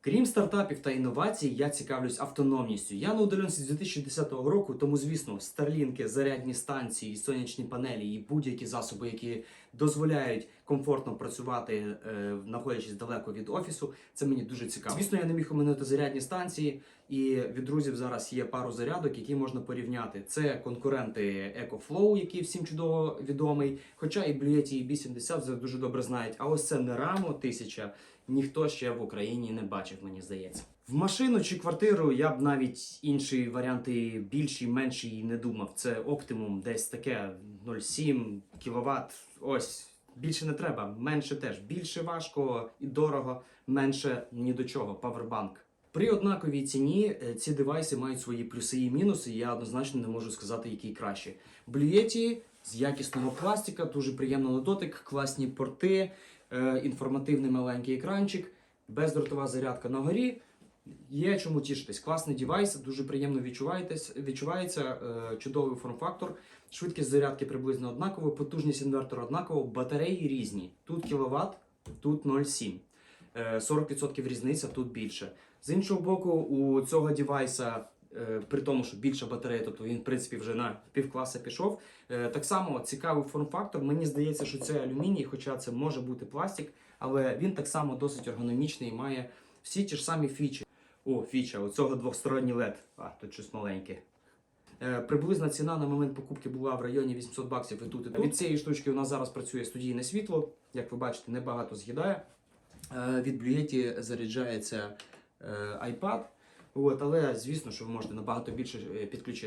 Крім стартапів та інновацій, я цікавлюсь автономністю. Я на удаленці з 2010 року, тому звісно, старлінки, зарядні станції, сонячні панелі і будь-які засоби, які дозволяють комфортно працювати, е, знаходячись далеко від офісу, це мені дуже цікаво. Звісно, я не міг оминути зарядні станції, і від друзів зараз є пару зарядок, які можна порівняти. Це конкуренти EcoFlow, який всім чудово відомий. Хоча і Blue і B70 вже дуже добре знають. А ось це Neramo 1000 ніхто ще в Україні не бачив, мені здається. В машину чи квартиру я б навіть інші варіанти більші, менші не думав. Це оптимум, десь таке 0,7 кВт. Ось більше не треба, менше теж. Більше важко і дорого, менше ні до чого. Павербанк. При однаковій ціні е, ці девайси мають свої плюси і мінуси. Я однозначно не можу сказати, який краще. Блюєті з якісного пластика, дуже приємно на дотик, класні порти, е, інформативний маленький екранчик, бездротова зарядка на горі. Є чому тішитись. Класний девайс, дуже приємно відчувається, е, чудовий форм-фактор. Швидкість зарядки приблизно однакова, потужність інвертора однакова, батареї різні. Тут кВт, тут 0,7. Е, 40% різниця, тут більше. З іншого боку, у цього девайса, е, при тому, що більша батарея, тобто він, в принципі, вже на півкласа пішов. е, Так само цікавий форм-фактор. Мені здається, що це алюміній, хоча це може бути пластик, але він так само досить ергономічний і має всі ті ж самі фічі. О, фіча, у цього двосторонній LED. А, тут щось маленьке. Е, Приблизна ціна на момент покупки була в районі 800 баксів і тут, і тут. Від цієї штучки у нас зараз працює студійне світло. Як ви бачите, небагато з'їдає. Е, Від блюєті заряджається е, iPad. От, але звісно, що ви можете набагато більше е, підключити.